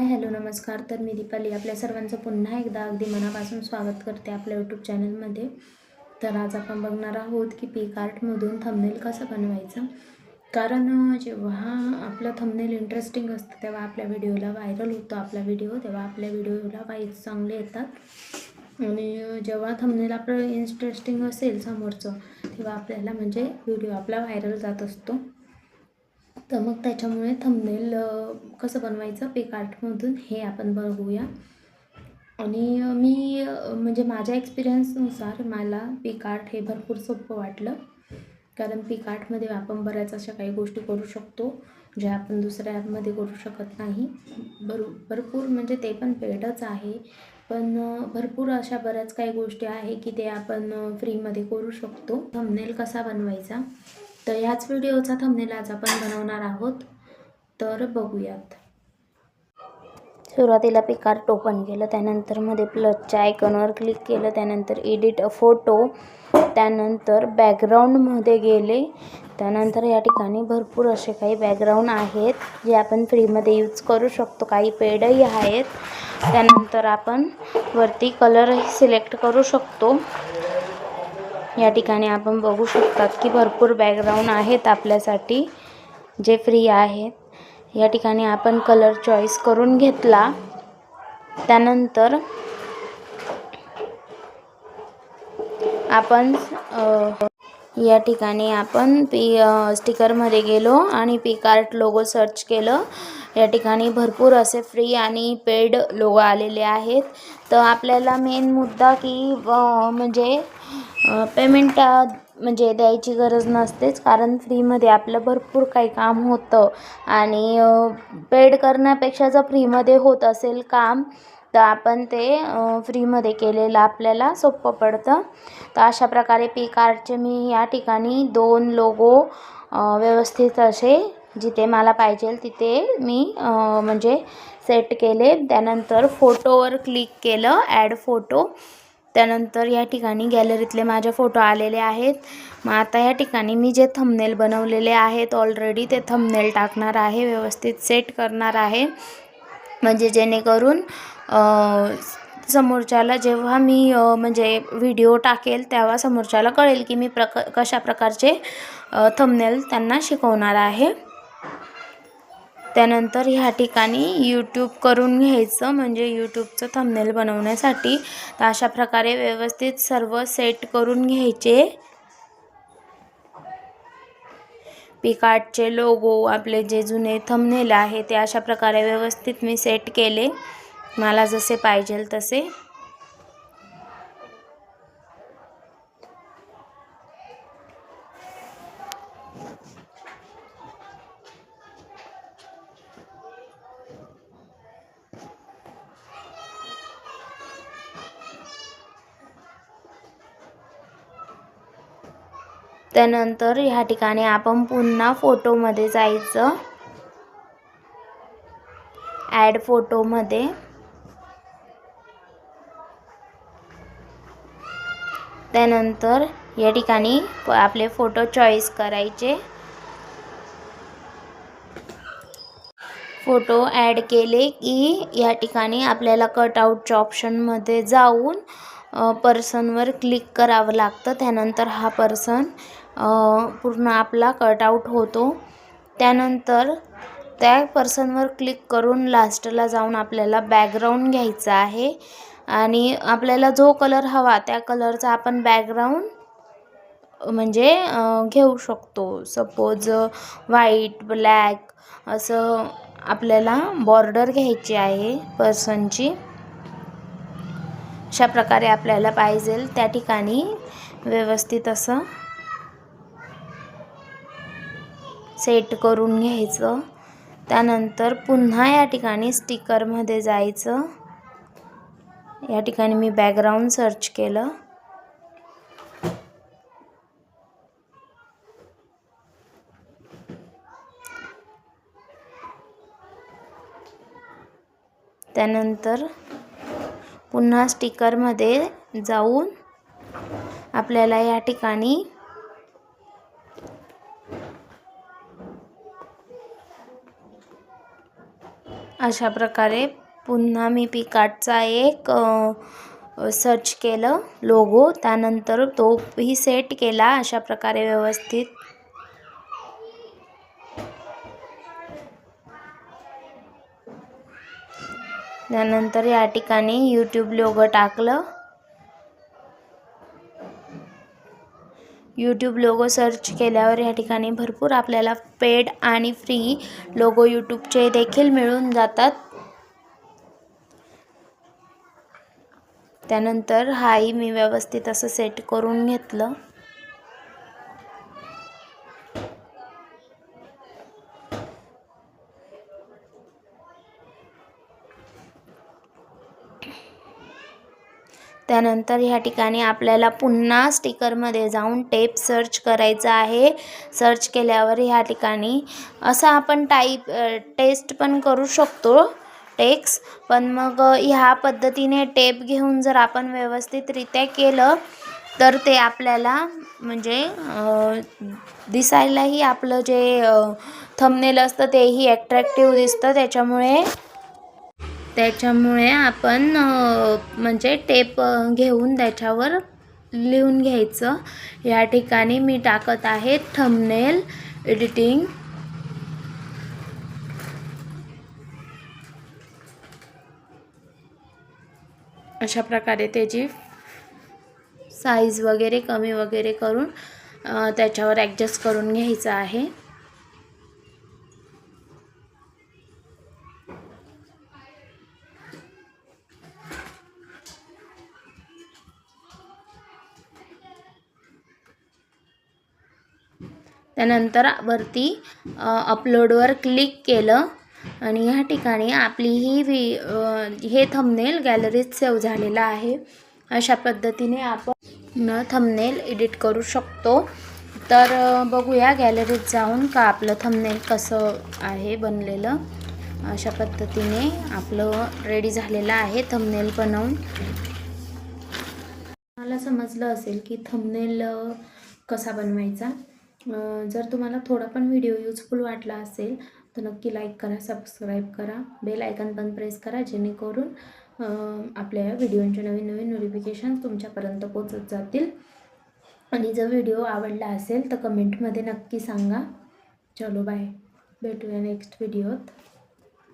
Hi hello नमस्कार. तर मी दीपाली आपल्या सर्वांचं पुन्हा एकदा अगदी मनापासून स्वागत करते आपल्या यूट्यूब चॅनलमध्ये तर आज आपण बघणार आहोत की पीक आर्टमधून थंबनेल कसं बनवायचं? कारण जेव्हा आपलं थंबनेल इंटरेस्टिंग असतं तेव्हा आपल्या व्हिडिओला व्हायरल होतो आपला व्हिडिओ तेव्हा आपल्या व्हिडिओला वाईज चांगले येतात. आणि जेव्हा थंबनेल आपलं इंटरेस्टिंग असेल समोरचं तेव्हा आपल्याला म्हणजे व्हिडिओ आपला व्हायरल जात असतो. तर मग त्याच्यामुळे थंबनेल कसं बनवायचं पिक आर्टमधून हे आपण बघूया. आणि मी म्हणजे माझ्या एक्सपिरियन्सनुसार मला पिक आर्ट हे भरपूर सोपं वाटलं. कारण पिक आर्टमध्ये आपण बऱ्याच अशा काही गोष्टी करू शकतो ज्या आपण दुसऱ्या ॲपमध्ये करू शकत नाही. भर भरपूर म्हणजे ते पण पेडच आहे. पण भरपूर अशा बऱ्याच काही गोष्टी आहे की ते आपण फ्रीमध्ये करू शकतो. थंबनेल कसा बनवायचा? तर याच व्हिडिओचा थंबनेल आज आपण बनवणार आहोत. तर बघूयात. सुरुवातीला पिकार टोपन केलं त्यानंतरमध्ये प्लसच्या आयकॉनवर क्लिक केलं त्यानंतर एडिट अ फोटो त्यानंतर बॅकग्राऊंडमध्ये गेले. त्यानंतर या ठिकाणी भरपूर असे काही बॅकग्राऊंड आहेत जे आपण फ्रीमध्ये यूज करू शकतो. काही पेडही आहेत. त्यानंतर आपण वरती कलरही सिलेक्ट करू शकतो. या ठिकाणी आपण बघू शकतात की भरपूर बॅकग्राऊंड आहेत आपल्यासाठी जे फ्री आहेत. या ठिकाणी आपण कलर चॉईस करून घेतला. त्यानंतर आपण या ठिकाणी आपण पी स्टिकरमध्ये गेलो आणि पिकआर्ट लोगो सर्च केलं. या ठिकाणी भरपूर असे फ्री आणि पेड लोगो आलेले आहेत. तर आपल्याला मेन मुद्दा की म्हणजे पेमेंट म्हणजे द्यायची गरज नसतेच कारण फ्रीमध्ये आपलं भरपूर काही काम होतं. आणि पेड करण्यापेक्षा जर फ्रीमध्ये होत असेल काम तर आपण ते फ्रीमध्ये केलेलं आपल्याला सोपं पडतं. तर अशा प्रकारे पिक आर्टचे मी या ठिकाणी दोन लोगो व्यवस्थित असे जिथे मला पाहिजे तिथे मी म्हणजे सेट केले. त्यानंतर फोटोवर क्लिक केलं ॲड फोटो त्यानंतर या ठिकाणी गॅलरीतले माझे फोटो आलेले आहेत. मग आता या ठिकाणी मी जे थंबनेल बनवलेले आहेत ऑलरेडी ते थंबनेल टाकणार आहे व्यवस्थित सेट करणार आहे. म्हणजे जेणेकरून समोरच्याला जेव्हा मी म्हणजे व्हिडिओ टाकेल तेव्हा समोरच्याला कळेल की मी प्रक कशा प्रकारचे थंबनेल त्यांना शिकवणार आहे. त्यानंतर ह्या ठिकाणी यूट्यूब करून घ्यायचं म्हणजे यूट्यूबचं थंबनेल बनवण्यासाठी. तर अशा प्रकारे व्यवस्थित सर्व सेट करून घ्यायचे. पिकार्टचे लोगो आपले जे जुने थंबनेल आहे ते अशा प्रकारे व्यवस्थित मी सेट केले. मला जसे पाहिजेल तसे. त्यानंतर ह्या ठिकाणी आपण पुन्हा फोटोमध्ये जायचं. ॲड फोटोमध्ये त्यानंतर या ठिकाणी आपले फोटो चॉईस करायचे. फोटो ॲड केले की या ठिकाणी आपल्याला कटआउटच्या ऑप्शनमध्ये जाऊन पर्सनवर क्लिक करावं लागतं. त्यानंतर हा पर्सन पूर्ण आपला कटआउट होतो. त्यानंतर त्या पर्सनवर क्लिक करून लास्टला जाऊन आपल्याला बॅकग्राऊंड घ्यायचा आहे. आणि आपल्याला जो कलर हवा त्या कलरचा आपण बॅकग्राऊंड म्हणजे घेऊ शकतो. सपोज व्हाईट ब्लॅक असं आपल्याला बॉर्डर घ्यायची आहे पर्सनची. अशा प्रकारे आपल्याला पाहिजे त्या ठिकाणी व्यवस्थित असं. सेट करून घ्यायचं. त्यानंतर पुन्हा या ठिकाणी स्टिकरमध्ये जायचं. या ठिकाणी मी बॅकग्राऊंड सर्च केलं. त्यानंतर पुन्हा स्टिकरमध्ये जाऊन आपल्याला या ठिकाणी अशा प्रकारे पुन्हा मी पिकार्टचा एक सर्च केलं लोगो त्यानंतर तोही सेट केला अशा प्रकारे व्यवस्थित. त्यानंतर या ठिकाणी यूट्यूब लोगो टाकलं. यूट्यूब लोगो सर्च केल्यावर या ठिकाणी भरपूर आपल्याला पेड आणि फ्री लोगो यूट्यूबचे देखील मिळून जातात. त्यानंतर हाही मी व्यवस्थित असं सेट करून घेतलं. त्यानंतर ह्या ठिकाणी आपल्याला पुन्हा स्टिकरमध्ये जाऊन टेप सर्च करायचा आहे. सर्च केल्यावर ह्या ठिकाणी असं आपण टाईप टेस्ट पण करू शकतो टेक्स. पण मग ह्या पद्धतीने टेप घेऊन जर आपण व्यवस्थितरित्या केलं तर ते आपल्याला म्हणजे दिसायलाही आपलं जे थंबनेल असतं तेही ॲट्रॅक्टिव्ह दिसतं. त्याच्यामुळे त्याच्यामुळे आपण म्हणजे टेप घेऊन त्याच्यावर लिहून घ्यायचं. या ठिकाणी मी टाकत आहे थंबनेल एडिटिंग अशा प्रकारे त्याची साईज वगैरे कमी वगैरे करून त्याच्यावर ॲडजस्ट करून घ्यायचं आहे. त्यानंतर वरती अपलोडवर क्लिक केलं आणि ह्या ठिकाणी आपली ही वि हे थंबनेल गॅलरीत सेव्ह झालेलं आहे. अशा पद्धतीने आपण थंबनेल एडिट करू शकतो. तर बघूया गॅलरीत जाऊन का आपलं थंबनेल कसं आहे बनलेलं. अशा पद्धतीने आपलं रेडी झालेलं आहे थंबनेल बनवून. मला समजलं असेल की थंबनेल कसा बनवायचा? जर तुम्हाला थोडा पण व्हिडिओ यूजफुल वाटला असेल तर नक्की लाईक करा सबस्क्राईब करा बेल आयकन पण प्रेस करा जेणेकरून आपल्या व्हिडिओंचे नवीन नवीन नोटिफिकेशन तुमच्यापर्यंत पोचत जातील. आणि जर व्हिडिओ आवडला असेल तर कमेंटमध्ये नक्की सांगा. चलो बाय. भेटूया नेक्स्ट व्हिडिओत.